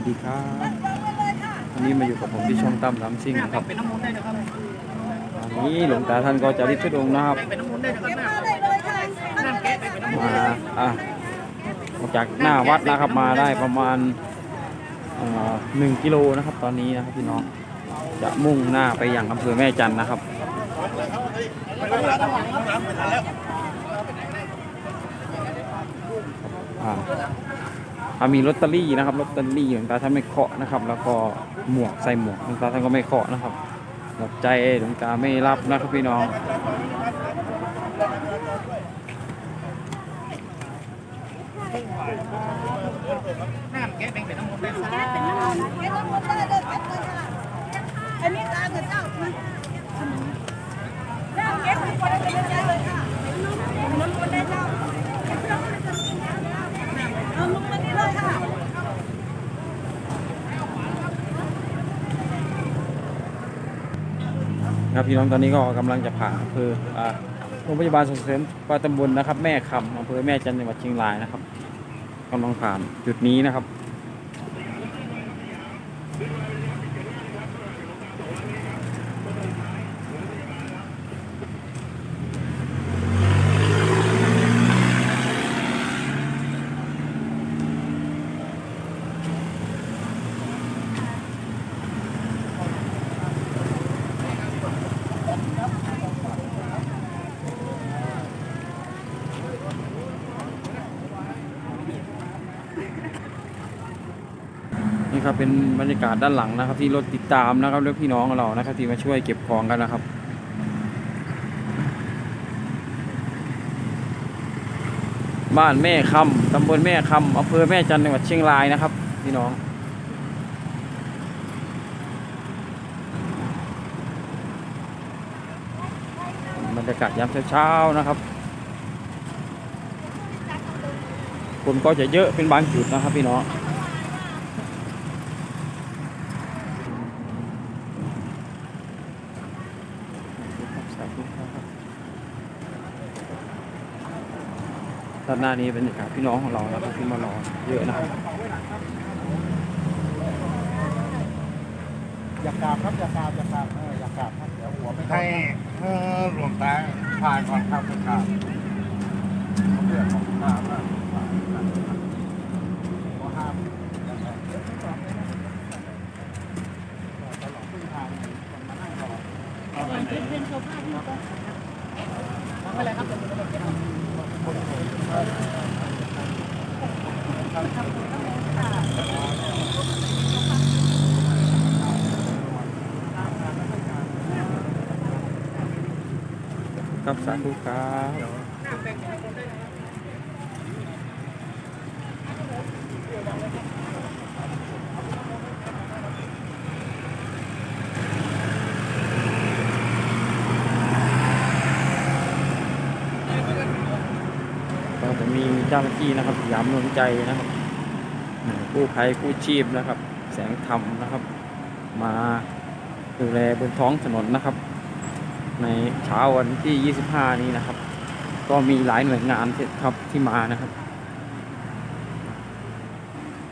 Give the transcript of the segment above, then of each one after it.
วัสดีครับวันนี้มาอยู่กับผมที่ช่องตั้มน้ำซิ่งนะครับเป็นน้ำมูลได้นะครับวันนี้หลวงตาท่านก็จะริบทุดงค์นะครับเป็นน้ำมูลได้นะครับน้ำน้ำแกะเป็นน้ำมูลมาอะออกจากหน้าวัดนะครับมาได้ประมาณเอ่อหนึ่งกิโลนะครับ ตอนนี้นะครับพี่น้องจะมุ่งหน้าไปยังอำเภอแม่จันทร์นะครับอ่าถ้า มีลอตเตอรี่นะครับลอตเตอรี่หลวงตาท่านไม่เคาะนะครับ แล้วก็หมวกใส่หมวกหลวงตาท่านก็ไม่เคาะนะครับดอกใจหลวงตาไม่รับนะครับพี่น้องน้ำแกะเป็นน้ำมูลได้แก้เป็นน้ำมันแก้น้ำมันได้เลยเลยค่ะอันนี้ตากับเจ้าใช่ไหมเจ้าแก้เป็นคนเป็นเลยค่ะน้ำมันได้เจ้าเอาลงมานี่เลยค่ะ ครับพี่น้องตอนนี้ก็กำลังจะผ่านอำเภอโรงพยาบาลส่งเสริมปราตำบลนะครับ แม่คำอำเภอแม่จันทร์จังหวัดเชียงรายนะครับกำลังผ่านจุดนี้นะครับ นี่ครับเป็นบรรยากาศด้านหลังนะครับ ที่รถติดตามนะครับแล้วพี่น้องเรานะครับที่มาช่วยเก็บของกันนะครับบ้านแม่คำตำบลแม่คำอำเภอแม่จันทร์จังหวัดเชียงรายนะครับ พี่น้อง บรรยากาศยามเช้าๆนะครับ คนก็จะเยอะเป็นบางจุดนะครับพี่น้อง ด้านหน้านี้เป็นบรรยากาศพี่น้องของเรานะครับที่มารอเยอะนะครับอยากกราบครับอยากกราบอยากกราบเอออยากกราบครับเดี๋ยวหัวไม่เข้าให้เอ่อหลวงตาผ่านก่อนครับครับเขาเรียกของกราบว่าขอห้ามอย่างไรตลอดเส้นทางคนมานั่งรอเป็นโชว์ภาพที่ก็ไม่เลยครับเป็นน้ำมูลได้ ครับสาธุครับ ก็จะมี เจ้าหน้าที่นะครับยามนวลใจนะครับกู้ภัยกู้ชีพนะครับ แสงธรรมนะครับ มาดูแลบนท้องถนนนะครับ ในเช้าวันที่ 25 นี้นะครับ ก็มีหลายหน่วยงานที่ครับที่มานะครับ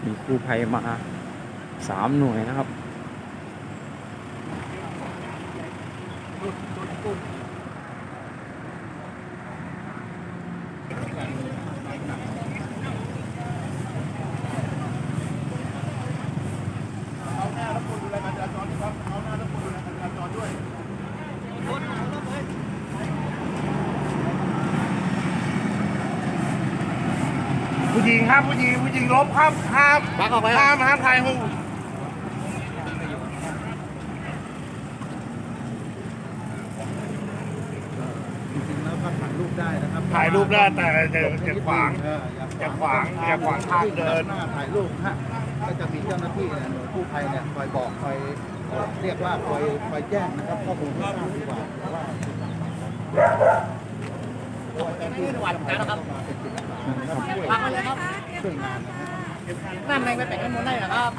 มีกู้ภัยมาสามหน่วยนะครับ หญิงครับผู้หญิงผู้หญิงลบครับห้ามปักออกไปห้ามห้ามถ่ายหูปจริงๆแล้วก็ถ่ายรูปได้นะครับถ่ายรูปได้แต่จะจะขวางเอออย่าอย่าขวางอย่าขวางทางเดินหน้าถ่ายรูปฮะก็จะมีเจ้าหน้าที่เนี่ยหน่วยกู้ภัยเนี่ยคอยบอกคอยเอ่อเรียกว่าคอยคอยแจ้งนะครับข้อมูลให้ทราบดีกว่า ว่านี่หวานนะครับเป็นจิตอาสานะครับวยปักไปเลยครับช่วยงานนะครับน้ำแดงไปเป็นน้ำมูลได้นะครับ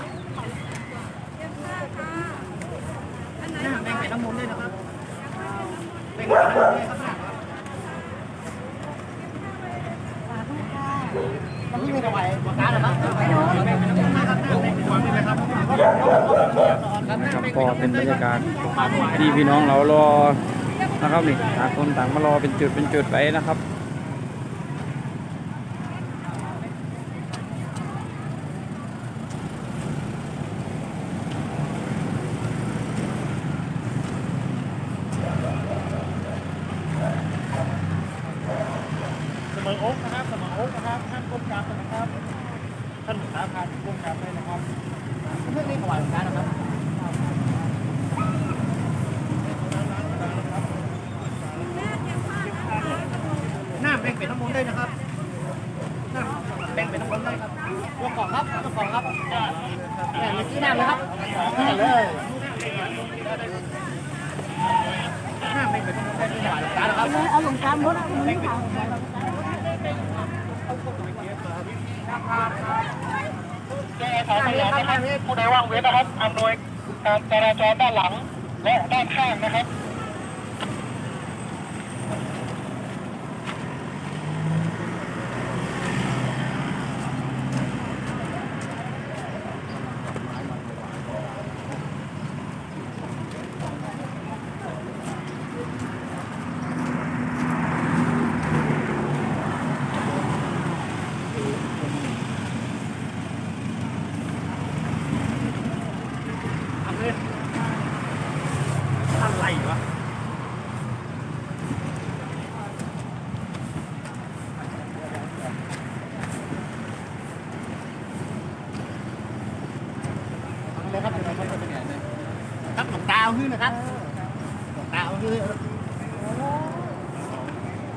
น้ำแดงเป็นน้ำมูลได้นะครับเป็นน้ำมูลได้ครับมันไม่มีระไหวปากกาหรอครับเป็นน้ำมูลนะครับน้ำแดงเป็นน้ำมูลได้ครับก็เป็นบรรยากาศที่พี่น้องเรารอ นะครับนี่ต่างคนต่างมารอเป็นจุดเป็นจุดไปนะครับ เสมอโอ๊กนะครับเสมอโอ๊กนะครับห้ามก้มกราบกันนะครับท่านหลวงตาพาก้มกราบได้นะครับ เรื่องนี้ถวายหลวงตานะครับ หน้าแบ่งเป็นน้ำมนต์ได้นะครับหน้าแบ่งเป็นน้ำมนต์ได้ครับยกของครับยกของครับแบ่งเป็นที่หน้าเลยครับนี่เลยหน้าแบ่งเป็นน้ำมนต์ได้ที่ถวายหลวงตานะครับ เอาหลงตามรถเอาหลงตามแก้ขอพยานนะครับผู้ใดว่างเว้นนะครับอำนวยการจราจรด้านหลังและด้านข้างนะครับ อะไรวะเลยครับเป็นอะไรครับเป็นไงเนี่ยครับหลวงตาเอาขึ้นนะครับหลวงตาเอาขึ้น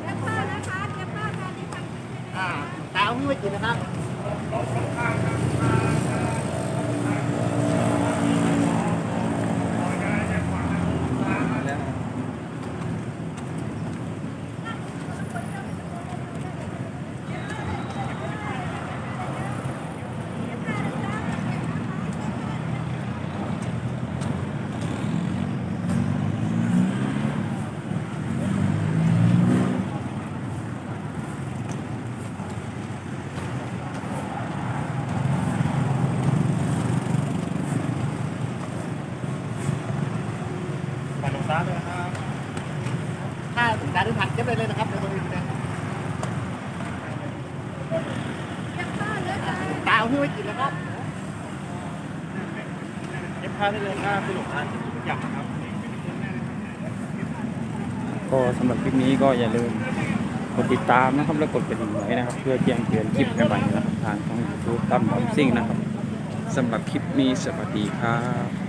เก็บผ้านะคะเก็บผ้าการที่ทำอ่าหลวงตาเอาขึ้นไว้กินนะครับ มาเลยนะครับ ถ้าหลวงตาได้ผักเก็บไปเลยนะครับเดี๋ยวตัวเองนะเก็บผ้าเหลือใจหลวงตาเอาขึ้ไว้กินนะครับเอฟพาได้เลยครับพี่หลวงตาอยากนะครับก็สำหรับคลิปนี้ก็อย่าลืมกดติดตามนะครับและกดกระดิ่งไว้นะครับ เพื่อแจ้งเตือนคลิปใหม่ๆนะครับทางช่องยูทูบตั้มบอมซิ่งนะครับสำหรับคลิปนี้สวัสดีครับ